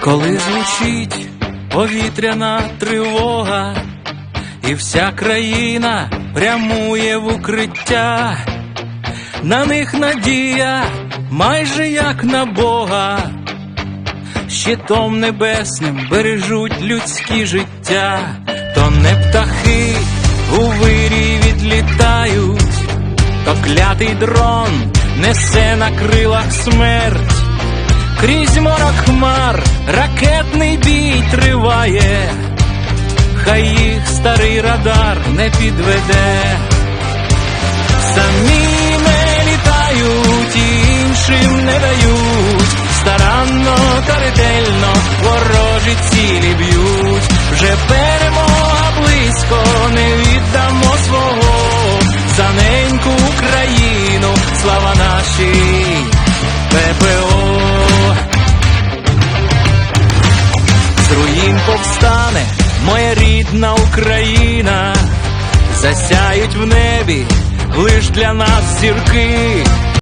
Коли звучить повітряна тривога, і вся країна прямує в укриття, на них надія майже як на Бога, щитом небесним бережуть людські життя, то не птахи у вирі відлітають, то клятий дрон несе на крилах смерть. Крізь морок хмар ракетний бій триває, хай їх старий радар не підведе, самі не літають, іншим не дають, старанно та ретельно ворожі цілі б'ють, вже слава ППО. З руїн повстане моя рідна Україна, засяють в небі лиш для нас зірки,